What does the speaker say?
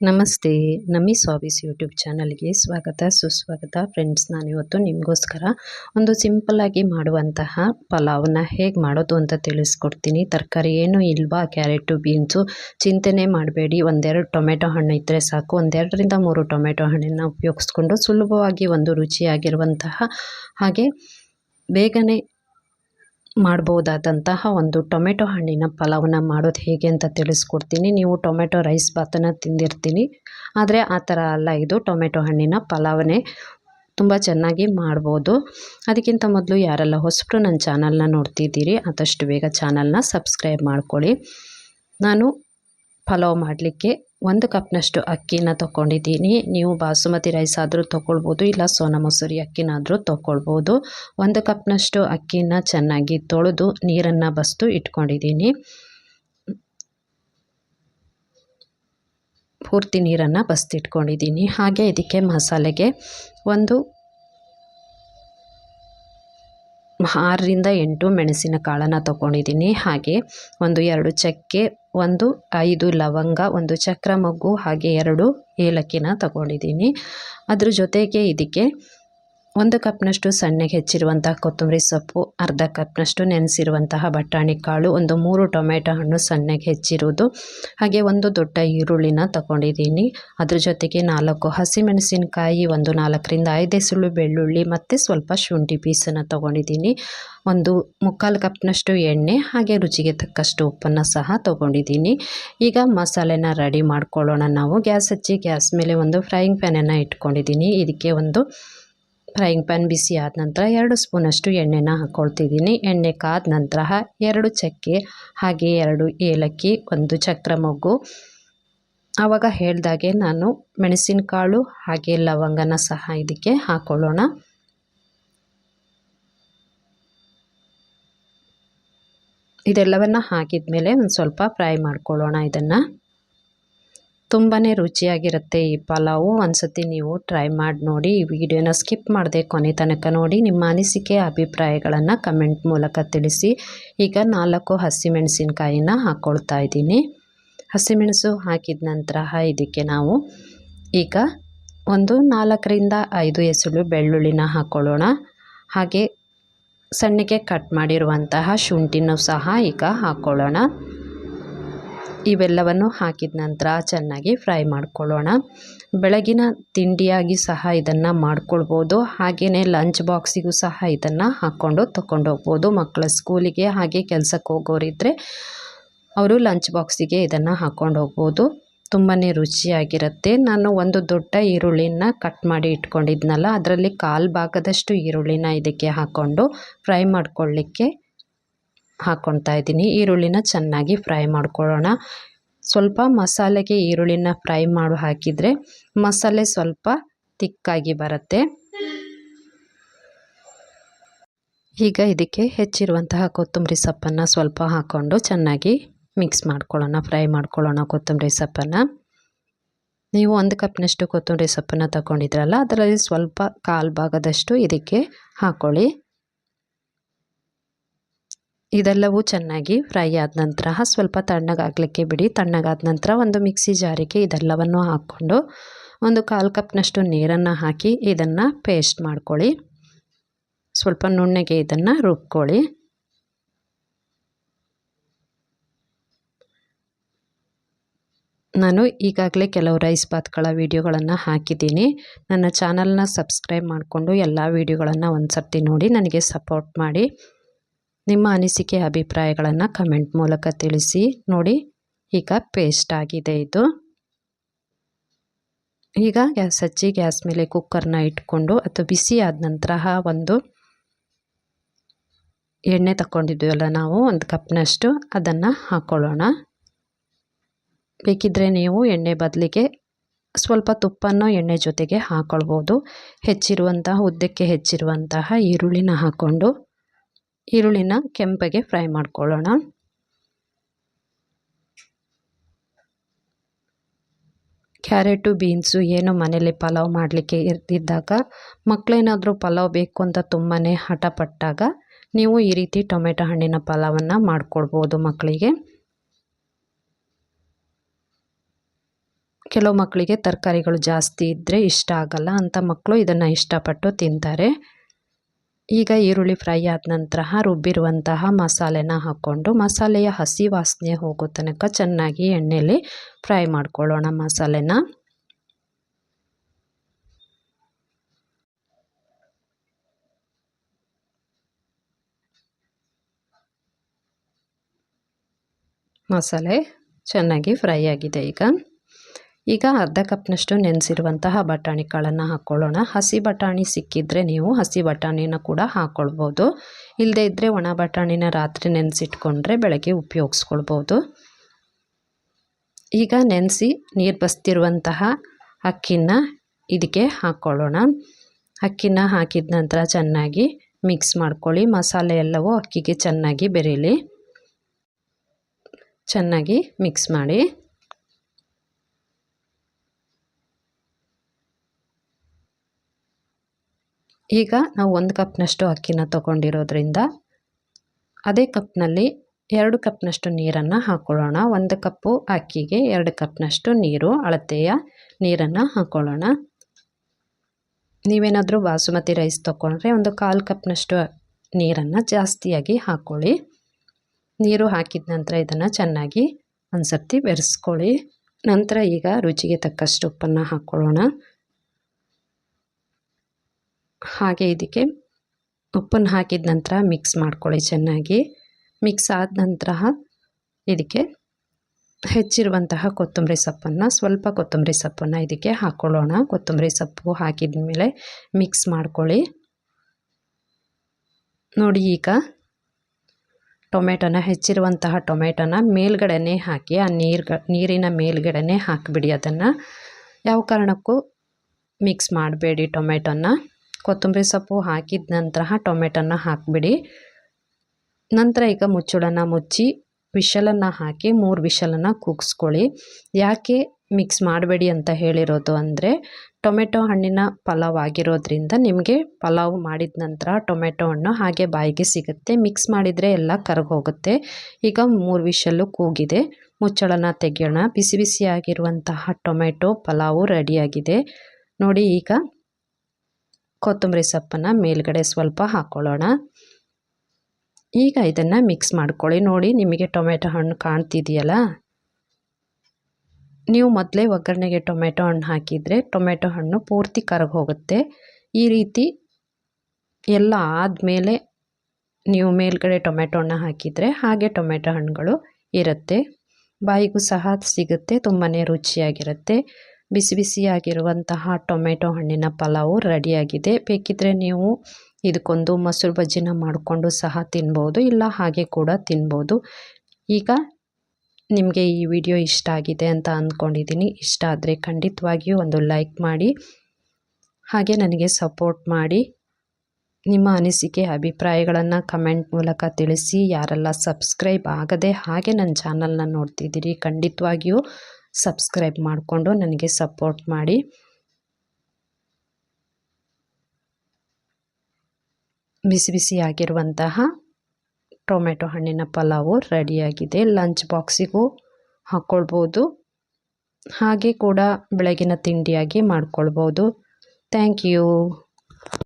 ನಮಸ್ತೆ. ನಮಿ ಸ್ವಾಬೀಸ್ ಯೂಟ್ಯೂಬ್ ಚಾನಲ್ಗೆ ಸ್ವಾಗತ, ಸುಸ್ವಾಗತ. ಫ್ರೆಂಡ್ಸ್, ನಾನಿವತ್ತು ನಿಮಗೋಸ್ಕರ ಒಂದು ಸಿಂಪಲ್ಲಾಗಿ ಮಾಡುವಂತಹ ಪಲಾವ್ನ ಹೇಗೆ ಮಾಡೋದು ಅಂತ ತಿಳಿಸ್ಕೊಡ್ತೀನಿ. ತರಕಾರಿ ಏನೂ ಇಲ್ವಾ? Carrot, beans. ಚಿಂತೆನೆ ಮಾಡಬೇಡಿ. ಒಂದೆರಡು ಟೊಮೆಟೊ ಹಣ್ಣು ಇದ್ದರೆ ಸಾಕು. ಒಂದೆರಡರಿಂದ ಮೂರು ಟೊಮೆಟೊ ಹಣ್ಣನ್ನು ಉಪಯೋಗಿಸ್ಕೊಂಡು ಸುಲಭವಾಗಿ ಒಂದು ರುಚಿಯಾಗಿರುವಂತಹ ಹಾಗೆ ಬೇಗನೆ ಮಾಡ್ಬೋದಾದಂತಹ ಒಂದು ಟೊಮೆಟೊ ಹಣ್ಣಿನ ಪಲಾವ್ನ ಮಾಡೋದು ಹೇಗೆ ಅಂತ ತಿಳಿಸ್ಕೊಡ್ತೀನಿ. ನೀವು ಟೊಮೆಟೊ ರೈಸ್ ಭಾತನ್ನು ತಿಂದಿರ್ತೀನಿ. ಆದರೆ ಆ ಥರ ಅಲ್ಲ, ಇದು ಟೊಮೆಟೊ ಹಣ್ಣಿನ ಪಲಾವನೇ ತುಂಬ ಚೆನ್ನಾಗಿ ಮಾಡ್ಬೋದು. ಅದಕ್ಕಿಂತ ಮೊದಲು ಯಾರೆಲ್ಲ ಹೊಸಬ್ರು ನನ್ನ ಚಾನಲ್ನ ನೋಡ್ತಿದ್ದೀರಿ, ಆದಷ್ಟು ಬೇಗ ಚಾನಲ್ನ ಸಬ್ಸ್ಕ್ರೈಬ್ ಮಾಡ್ಕೊಳ್ಳಿ. ನಾನು ಪಲಾವ್ ಮಾಡಲಿಕ್ಕೆ ಒಂದು ಕಪ್ನಷ್ಟು ಅಕ್ಕಿನ ತೊಗೊಂಡಿದ್ದೀನಿ ನೀವು ಬಾಸುಮತಿ ರೈಸ್ ಆದರೂ ತೊಗೊಳ್ಬೋದು ಇಲ್ಲ ಸೋನಾ ಮಸೂರಿ ಅಕ್ಕಿನಾದರೂ ತೊಗೊಳ್ಬೋದು ಒಂದು ಕಪ್ನಷ್ಟು ಅಕ್ಕಿನ ಚೆನ್ನಾಗಿ ತೊಳೆದು ನೀರನ್ನು ಬಸ್ದು ಇಟ್ಕೊಂಡಿದ್ದೀನಿ. ಪೂರ್ತಿ ನೀರನ್ನು ಬಸ್ತಿಟ್ಕೊಂಡಿದ್ದೀನಿ. ಹಾಗೆ ಇದಕ್ಕೆ ಮಸಾಲೆಗೆ ಒಂದು ಆರರಿಂದ ಎಂಟು ಮೆಣಸಿನ ಕಾಳನ್ನು ತೊಗೊಂಡಿದ್ದೀನಿ. ಹಾಗೆ ಒಂದು ಎರಡು ಚಕ್ಕೆ, ಒಂದು ಐದು ಲವಂಗ, ಒಂದು ಚಕ್ರ ಮೊಗ್ಗು ಹಾಗೆ ಎರಡು ಏಲಕ್ಕಿನ ತಗೊಂಡಿದ್ದೀನಿ. ಅದ್ರ ಜೊತೆಗೆ ಇದಕ್ಕೆ ಒಂದು ಕಪ್ನಷ್ಟು ಸಣ್ಣಗೆ ಹೆಚ್ಚಿರುವಂತಹ ಕೊತ್ತಂಬರಿ ಸೊಪ್ಪು, ಅರ್ಧ ಕಪ್ನಷ್ಟು ನೆನೆಸಿರುವಂತಹ ಬಟಾಣಿ ಕಾಳು, ಒಂದು ಮೂರು ಟೊಮೆಟೊ ಹಣ್ಣು ಸಣ್ಣಗೆ ಹೆಚ್ಚಿರುವುದು. ಹಾಗೆ ಒಂದು ದೊಡ್ಡ ಈರುಳ್ಳಿನ ತಗೊಂಡಿದ್ದೀನಿ. ಅದ್ರ ಜೊತೆಗೆ ನಾಲ್ಕು ಹಸಿಮೆಣಸಿನಕಾಯಿ, ಒಂದು ನಾಲ್ಕರಿಂದ ಐದೇ ಸುಳ್ಳು ಬೆಳ್ಳುಳ್ಳಿ ಮತ್ತು ಸ್ವಲ್ಪ ಶುಂಠಿ ಪೀಸನ್ನು ತೊಗೊಂಡಿದ್ದೀನಿ. ಒಂದು ಮುಕ್ಕಾಲು ಕಪ್ನಷ್ಟು ಎಣ್ಣೆ, ಹಾಗೆ ರುಚಿಗೆ ತಕ್ಕಷ್ಟು ಉಪ್ಪನ್ನು ಸಹ ತೊಗೊಂಡಿದ್ದೀನಿ. ಈಗ ಮಸಾಲೆನ ರೆಡಿ ಮಾಡ್ಕೊಳ್ಳೋಣ. ನಾವು ಗ್ಯಾಸ್ ಹಚ್ಚಿ, ಗ್ಯಾಸ್ ಮೇಲೆ ಒಂದು ಫ್ರೈಯಿಂಗ್ ಪ್ಯಾನನ್ನು ಇಟ್ಕೊಂಡಿದ್ದೀನಿ. ಇದಕ್ಕೆ ಒಂದು ಫ್ರೈಯಿಂಗ್ ಪ್ಯಾನ್ ಬಿಸಿ ಆದ ನಂತರ ಎರಡು ಸ್ಪೂನಷ್ಟು ಎಣ್ಣೆನ ಹಾಕ್ಕೊಳ್ತಿದ್ದೀನಿ ಎಣ್ಣೆ ಕಾದ ನಂತರ ಎರಡು ಚಕ್ಕೆ, ಹಾಗೆ ಎರಡು ಏಲಕ್ಕಿ, ಒಂದು ಚಕ್ರ ಮೊಗ್ಗು. ಆವಾಗ ಹೇಳ್ದಾಗೆ ನಾನು ಮೆಣಸಿನಕಾಳು, ಹಾಗೆ ಲವಂಗನ ಸಹ ಇದಕ್ಕೆ ಹಾಕ್ಕೊಳ್ಳೋಣ ಇದೆಲ್ಲವನ್ನು ಹಾಕಿದ ಮೇಲೆ ಒಂದು ಸ್ವಲ್ಪ ಫ್ರೈ ಮಾಡ್ಕೊಳ್ಳೋಣ ಇದನ್ನು. ತುಂಬಾ ರುಚಿಯಾಗಿರುತ್ತೆ ಈ ಪಲಾವು. ಒಂದ್ಸತಿ ನೀವು ಟ್ರೈ ಮಾಡಿ ನೋಡಿ. ಈ ವಿಡಿಯೋನ ಸ್ಕಿಪ್ ಮಾಡದೆ ಕೊನೆ ತನಕ ನೋಡಿ. ನಿಮ್ಮ ಅನಿಸಿಕೆ, ಅಭಿಪ್ರಾಯಗಳನ್ನು ಕಮೆಂಟ್ ಮೂಲಕ ತಿಳಿಸಿ. ಈಗ ನಾಲ್ಕು ಹಸಿಮೆಣಸಿನ್ಕಾಯಿನ ಹಾಕ್ಕೊಳ್ತಾ ಇದ್ದೀನಿ. ಹಸಿಮೆಣಸು ಹಾಕಿದ ನಂತರ ಇದಕ್ಕೆ ನಾವು ಈಗ ಒಂದು ನಾಲ್ಕರಿಂದ ಐದು ಎಸಳು ಬೆಳ್ಳುಳ್ಳಿನ ಹಾಕ್ಕೊಳ್ಳೋಣ ಹಾಗೆ ಸಣ್ಣಗೆ ಕಟ್ ಮಾಡಿರುವಂತಹ ಶುಂಠಿನೂ ಸಹ ಈಗ ಹಾಕ್ಕೊಳ್ಳೋಣ ಇವೆಲ್ಲವನ್ನು ಹಾಕಿದ ನಂತರ ಚೆನ್ನಾಗಿ ಫ್ರೈ ಮಾಡ್ಕೊಳ್ಳೋಣ. ಬೆಳಗಿನ ತಿಂಡಿಯಾಗಿ ಸಹ ಇದನ್ನು ಮಾಡ್ಕೊಳ್ಬೋದು. ಹಾಗೆಯೇ ಲಂಚ್ ಬಾಕ್ಸಿಗೂ ಸಹ ಇದನ್ನು ಹಾಕ್ಕೊಂಡು ತೊಗೊಂಡು ಹೋಗ್ಬೋದು. ಮಕ್ಕಳ ಸ್ಕೂಲಿಗೆ ಹಾಗೆ ಕೆಲಸಕ್ಕೆ ಹೋಗೋರಿದ್ದರೆ ಅವರು ಲಂಚ್ ಬಾಕ್ಸಿಗೆ ಇದನ್ನು ಹಾಕ್ಕೊಂಡು ಹೋಗ್ಬೋದು. ತುಂಬಾ ರುಚಿಯಾಗಿರುತ್ತೆ. ನಾನು ಒಂದು ದೊಡ್ಡ ಈರುಳ್ಳಿನ ಕಟ್ ಮಾಡಿ ಇಟ್ಕೊಂಡಿದ್ನಲ್ಲ, ಅದರಲ್ಲಿ ಕಾಲು ಭಾಗದಷ್ಟು ಈರುಳ್ಳಿನ ಇದಕ್ಕೆ ಹಾಕ್ಕೊಂಡು ಫ್ರೈ ಮಾಡ್ಕೊಳ್ಳಿಕ್ಕೆ ಹಾಕ್ಕೊಳ್ತಾ ಇದ್ದೀನಿ. ಈರುಳ್ಳಿನ ಚೆನ್ನಾಗಿ ಫ್ರೈ ಮಾಡ್ಕೊಳ್ಳೋಣ. ಸ್ವಲ್ಪ ಮಸಾಲೆಗೆ ಈರುಳ್ಳಿನ ಫ್ರೈ ಮಾಡಿ ಹಾಕಿದರೆ ಮಸಾಲೆ ಸ್ವಲ್ಪ ತಿಕ್ಕಾಗಿ ಬರುತ್ತೆ. ಈಗ ಇದಕ್ಕೆ ಹೆಚ್ಚಿರುವಂತಹ ಕೊತ್ತಂಬರಿ ಸೊಪ್ಪನ್ನು ಸ್ವಲ್ಪ ಹಾಕ್ಕೊಂಡು ಚೆನ್ನಾಗಿ ಮಿಕ್ಸ್ ಮಾಡ್ಕೊಳ್ಳೋಣ, ಫ್ರೈ ಮಾಡ್ಕೊಳ್ಳೋಣ ಕೊತ್ತಂಬರಿ ಸೊಪ್ಪನ್ನು. ನೀವು ಒಂದು ಕಪ್ನಷ್ಟು ಕೊತ್ತಂಬರಿ ಸೊಪ್ಪನ್ನು ತಗೊಂಡಿದ್ರಲ್ಲ, ಅದರಲ್ಲಿ ಸ್ವಲ್ಪ ಕಾಲು ಭಾಗದಷ್ಟು ಇದಕ್ಕೆ ಹಾಕ್ಕೊಳ್ಳಿ ಇದೆಲ್ಲವೂ ಚೆನ್ನಾಗಿ ಫ್ರೈ ಆದ ನಂತರ ಸ್ವಲ್ಪ ತಣ್ಣಗಾಗಲಿಕ್ಕೆ ಬಿಡಿ. ತಣ್ಣಗಾದ ನಂತರ ಒಂದು ಮಿಕ್ಸಿ ಜಾರಿಗೆ ಇದೆಲ್ಲವನ್ನು ಹಾಕ್ಕೊಂಡು ಒಂದು ಕಾಲು ಕಪ್ನಷ್ಟು ನೀರನ್ನು ಹಾಕಿ ಇದನ್ನು ಪೇಸ್ಟ್ ಮಾಡ್ಕೊಳ್ಳಿ. ಸ್ವಲ್ಪ ನುಣ್ಣಗೆ ಇದನ್ನು ರುಬ್ಕೊಳ್ಳಿ. ನಾನು ಈಗಾಗಲೇ ಕೆಲವು ರೈಸ್ ಬಾತ್ಗಳ ವೀಡಿಯೋಗಳನ್ನು ಹಾಕಿದ್ದೀನಿ. ನನ್ನ ಚಾನಲ್ನ ಸಬ್ಸ್ಕ್ರೈಬ್ ಮಾಡಿಕೊಂಡು ಎಲ್ಲ ವೀಡಿಯೋಗಳನ್ನು ಒಂದು ಸರ್ತಿ ನೋಡಿ ನನಗೆ ಸಪೋರ್ಟ್ ಮಾಡಿ. ನಿಮ್ಮ ಅನಿಸಿಕೆ ಅಭಿಪ್ರಾಯಗಳನ್ನು ಕಮೆಂಟ್ ಮೂಲಕ ತಿಳಿಸಿ. ನೋಡಿ, ಈಗ ಪೇಸ್ಟ್ ಆಗಿದೆ ಇದು. ಈಗ ಗ್ಯಾಸ್ ಹಚ್ಚಿ ಗ್ಯಾಸ್ ಮೇಲೆ ಕುಕ್ಕರ್ನ ಇಟ್ಕೊಂಡು ಅದು ಬಿಸಿ ಆದ ನಂತರ ಒಂದು ಎಣ್ಣೆ ತಗೊಂಡಿದ್ವಲ್ಲ ನಾವು, ಒಂದು ಕಪ್ನಷ್ಟು ಅದನ್ನು ಹಾಕ್ಕೊಳ್ಳೋಣ ಬೇಕಿದ್ದರೆ ನೀವು ಎಣ್ಣೆ ಬದಲಿಗೆ ಸ್ವಲ್ಪ ತುಪ್ಪನ್ನು ಎಣ್ಣೆ ಜೊತೆಗೆ ಹಾಕ್ಕೊಳ್ಬೋದು ಹೆಚ್ಚಿರುವಂತಹ, ಉದ್ದಕ್ಕೆ ಹೆಚ್ಚಿರುವಂತಹ ಈರುಳ್ಳಿನ ಹಾಕ್ಕೊಂಡು ಈರುಳ್ಳಿನ ಕೆಂಪಗೆ ಫ್ರೈ ಮಾಡ್ಕೊಳ್ಳೋಣ. ಕ್ಯಾರೆಟು, ಬೀನ್ಸು ಏನು ಮನೇಲಿ ಪಲಾವ್ ಮಾಡಲಿಕ್ಕೆ ಇರ್ತಿದ್ದಾಗ ಮಕ್ಕಳೇನಾದರೂ ಪಲಾವ್ ಬೇಕು ಅಂತ ತುಂಬಾ ಹಠಪಟ್ಟಾಗ ನೀವು ಈ ರೀತಿ ಟೊಮೆಟೊ ಹಣ್ಣಿನ ಪಲಾವನ್ನು ಮಾಡಿಕೊಡ್ಬೋದು ಮಕ್ಕಳಿಗೆ. ಕೆಲವು ಮಕ್ಕಳಿಗೆ ತರಕಾರಿಗಳು ಜಾಸ್ತಿ ಇದ್ದರೆ ಇಷ್ಟ ಆಗಲ್ಲ ಅಂತ ಮಕ್ಕಳು ಇದನ್ನು ಇಷ್ಟಪಟ್ಟು ತಿಂತಾರೆ. ಈಗ ಈರುಳ್ಳಿ ಫ್ರೈ ಆದ ನಂತರ ರುಬ್ಬಿರುವಂತಹ ಮಸಾಲೆನ ಹಾಕ್ಕೊಂಡು ಮಸಾಲೆಯ ಹಸಿ ವಾಸನೆ ಹೋಗೋ ತನಕ ಚೆನ್ನಾಗಿ ಎಣ್ಣೆಯಲ್ಲಿ ಫ್ರೈ ಮಾಡ್ಕೊಳ್ಳೋಣ ಮಸಾಲೆನ. ಮಸಾಲೆ ಚೆನ್ನಾಗಿ ಫ್ರೈ ಆಗಿದೆ ಈಗ. ಈಗ ಅರ್ಧ ಕಪ್ನಷ್ಟು ನೆನೆಸಿರುವಂತಹ ಬಟಾಣಿ ಕಾಳನ್ನು ಹಾಕ್ಕೊಳ್ಳೋಣ ಹಸಿ ಬಟಾಣಿ ಸಿಕ್ಕಿದ್ರೆ ನೀವು ಹಸಿ ಬಟಾಣಿನ ಕೂಡ ಹಾಕ್ಕೊಳ್ಬೋದು ಇಲ್ಲದೇ ಇದ್ದರೆ ಒಣ ಬಟಾಣಿನ ರಾತ್ರಿ ನೆನೆಸಿಟ್ಕೊಂಡ್ರೆ ಬೆಳಗ್ಗೆ ಉಪಯೋಗಿಸ್ಕೊಳ್ಬೋದು. ಈಗ ನೆನೆಸಿ ನೀರು ಬಸ್ತಿರುವಂತಹ ಅಕ್ಕಿನ ಇದಕ್ಕೆ ಹಾಕ್ಕೊಳ್ಳೋಣ ಅಕ್ಕಿನ ಹಾಕಿದ ನಂತರ ಚೆನ್ನಾಗಿ ಮಿಕ್ಸ್ ಮಾಡ್ಕೊಳ್ಳಿ. ಮಸಾಲೆ ಎಲ್ಲವೂ ಅಕ್ಕಿಗೆ ಚೆನ್ನಾಗಿ ಬೆರೀಲಿ. ಚೆನ್ನಾಗಿ ಮಿಕ್ಸ್ ಮಾಡಿ. ಈಗ ನಾವು ಒಂದು ಕಪ್ನಷ್ಟು ಅಕ್ಕಿನ ತಗೊಂಡಿರೋದ್ರಿಂದ ಅದೇ ಕಪ್ನಲ್ಲಿ ಎರಡು ಕಪ್ನಷ್ಟು ನೀರನ್ನು ಹಾಕ್ಕೊಳ್ಳೋಣ ಒಂದು ಕಪ್ಪು ಅಕ್ಕಿಗೆ ಎರಡು ಕಪ್ನಷ್ಟು ನೀರು, ಅಳತೆಯ ನೀರನ್ನು ಹಾಕ್ಕೊಳ್ಳೋಣ ನೀವೇನಾದರೂ ಬಾಸುಮತಿ ರೈಸ್ ತೊಗೊಂಡ್ರೆ ಒಂದು ಕಾಲು ಕಪ್ನಷ್ಟು ನೀರನ್ನು ಜಾಸ್ತಿಯಾಗಿ ಹಾಕ್ಕೊಳ್ಳಿ ನೀರು ಹಾಕಿದ ನಂತರ ಇದನ್ನು ಚೆನ್ನಾಗಿ ಒಂದು ಸರ್ತಿ ಬೆರೆಸ್ಕೊಳ್ಳಿ. ನಂತರ ಈಗ ರುಚಿಗೆ ತಕ್ಕಷ್ಟು ಉಪ್ಪನ್ನು ಹಾಕ್ಕೊಳ್ಳೋಣ ಹಾಗೆ ಇದಕ್ಕೆ ಉಪ್ಪನ್ನು ಹಾಕಿದ ನಂತರ ಮಿಕ್ಸ್ ಮಾಡ್ಕೊಳ್ಳಿ ಚೆನ್ನಾಗಿ. ಮಿಕ್ಸ್ ಆದ ನಂತರ ಇದಕ್ಕೆ ಹೆಚ್ಚಿರುವಂತಹ ಕೊತ್ತಂಬರಿ ಸೊಪ್ಪನ್ನು, ಸ್ವಲ್ಪ ಕೊತ್ತಂಬರಿ ಸೊಪ್ಪನ್ನು ಇದಕ್ಕೆ ಹಾಕ್ಕೊಳ್ಳೋಣ ಕೊತ್ತಂಬರಿ ಸೊಪ್ಪು ಹಾಕಿದ ಮೇಲೆ ಮಿಕ್ಸ್ ಮಾಡ್ಕೊಳ್ಳಿ. ನೋಡಿ ಈಗ ಟೊಮೆಟೊನ ಹೆಚ್ಚಿರುವಂತಹ ಟೊಮೆಟೊನ ಮೇಲ್ಗಡೆನೇ ಹಾಕಿ, ಆ ನೀರು ನೀರಿನ ಮೇಲ್ಗಡೆನೇ ಹಾಕಿಬಿಡಿ ಅದನ್ನು. ಯಾವ ಕಾರಣಕ್ಕೂ ಮಿಕ್ಸ್ ಮಾಡಬೇಡಿ ಟೊಮೆಟೊನ. ಕೊತ್ತಂಬರಿ ಸೊಪ್ಪು ಹಾಕಿದ ನಂತರ ಟೊಮೆಟೊನ ಹಾಕಿಬಿಡಿ. ನಂತರ ಈಗ ಮುಚ್ಚಳನ ಮುಚ್ಚಿ ವಿಶಲನ್ನು ಹಾಕಿ ಮೂರು ವಿಶಲನ್ನು ಕೂಗಿಸ್ಕೊಳ್ಳಿ. ಯಾಕೆ ಮಿಕ್ಸ್ ಮಾಡಬೇಡಿ ಅಂತ ಹೇಳಿರೋದು ಅಂದರೆ, ಟೊಮೆಟೊ ಹಣ್ಣಿನ ಪಲಾವ್ ಆಗಿರೋದ್ರಿಂದ ನಿಮಗೆ ಪಲಾವ್ ಮಾಡಿದ ನಂತರ ಟೊಮೆಟೊ ಹಣ್ಣು ಹಾಗೆ ಬಾಯಿಗೆ ಸಿಗುತ್ತೆ. ಮಿಕ್ಸ್ ಮಾಡಿದರೆ ಎಲ್ಲ ಕರಗೋಗುತ್ತೆ. ಈಗ ಮೂರು ವಿಶಲ್ಲು ಕೂಗಿದೆ. ಮುಚ್ಚಳನ ತೆಗೆಯೋಣ. ಬಿಸಿ ಬಿಸಿಯಾಗಿರುವಂತಹ ಟೊಮೆಟೊ ಪಲಾವು ರೆಡಿಯಾಗಿದೆ. ನೋಡಿ ಈಗ ಕೊತ್ತಂಬರಿ ಸೊಪ್ಪನ್ನು ಮೇಲ್ಗಡೆ ಸ್ವಲ್ಪ ಹಾಕ್ಕೊಳ್ಳೋಣ ಈಗ ಇದನ್ನು ಮಿಕ್ಸ್ ಮಾಡ್ಕೊಳ್ಳಿ. ನೋಡಿ, ನಿಮಗೆ ಟೊಮೆಟೊ ಹಣ್ಣು ಕಾಣ್ತಿದೆಯಲ್ಲ? ನೀವು ಮೊದಲೇ ಒಗ್ಗರಣೆಗೆ ಟೊಮೆಟೊ ಹಣ್ಣು ಹಾಕಿದರೆ ಟೊಮೆಟೊ ಹಣ್ಣು ಪೂರ್ತಿ ಕರಗಿ ಹೋಗುತ್ತೆ. ಈ ರೀತಿ ಎಲ್ಲ ಆದಮೇಲೆ ನೀವು ಮೇಲ್ಗಡೆ ಟೊಮೆಟೊ ಹಣ್ಣು ಹಾಕಿದರೆ ಹಾಗೆ ಟೊಮೆಟೊ ಹಣ್ಣುಗಳು ಇರುತ್ತೆ. ಬಾಯಿಗೂ ಸಹ ಸಿಗುತ್ತೆ ತುಂಬಾ ರುಚಿಯಾಗಿರುತ್ತೆ. ಬಿಸಿ ಬಿಸಿಯಾಗಿರುವಂತಹ ಟೊಮೆಟೊ ಹಣ್ಣಿನ ಪಲಾವು ರೆಡಿಯಾಗಿದೆ. ಬೇಕಿದ್ದರೆ ನೀವು ಇದಕ್ಕೊಂದು ಮೊಸರು ಬಜ್ಜಿನ ಮಾಡಿಕೊಂಡು ಸಹ ತಿನ್ಬೋದು, ಇಲ್ಲ ಹಾಗೆ ಕೂಡ ತಿನ್ಬೋದು. ಈಗ ನಿಮಗೆ ಈ ವಿಡಿಯೋ ಇಷ್ಟ ಆಗಿದೆ ಅಂತ ಅಂದ್ಕೊಂಡಿದ್ದೀನಿ ಇಷ್ಟ ಆದರೆ ಖಂಡಿತವಾಗಿಯೂ ಒಂದು ಲೈಕ್ ಮಾಡಿ, ಹಾಗೆ ನನಗೆ ಸಪೋರ್ಟ್ ಮಾಡಿ. ನಿಮ್ಮ ಅನಿಸಿಕೆ, ಅಭಿಪ್ರಾಯಗಳನ್ನು ಕಮೆಂಟ್ ಮೂಲಕ ತಿಳಿಸಿ. ಯಾರೆಲ್ಲ ಸಬ್ಸ್ಕ್ರೈಬ್ ಆಗದೆ ಹಾಗೆ ನನ್ನ ಚಾನಲ್ನ ನೋಡ್ತಿದ್ದೀರಿ, ಖಂಡಿತವಾಗಿಯೂ ಸಬ್ಸ್ಕ್ರೈಬ್ ಮಾಡಿಕೊಂಡು ನನಗೆ ಸಪೋರ್ಟ್ ಮಾಡಿ. ಬಿಸಿ ಬಿಸಿಯಾಗಿರುವಂತಹ ಟೊಮೆಟೊ ಹಣ್ಣಿನ ಪಲಾವು ರೆಡಿಯಾಗಿದೆ. ಲಂಚ್ ಬಾಕ್ಸಿಗೂ ಹಾಕ್ಕೊಳ್ಬೋದು ಹಾಗೆ ಕೂಡ ಬೆಳಗಿನ ತಿಂಡಿಯಾಗಿ ಮಾಡ್ಕೊಳ್ಬೋದು. Thank you.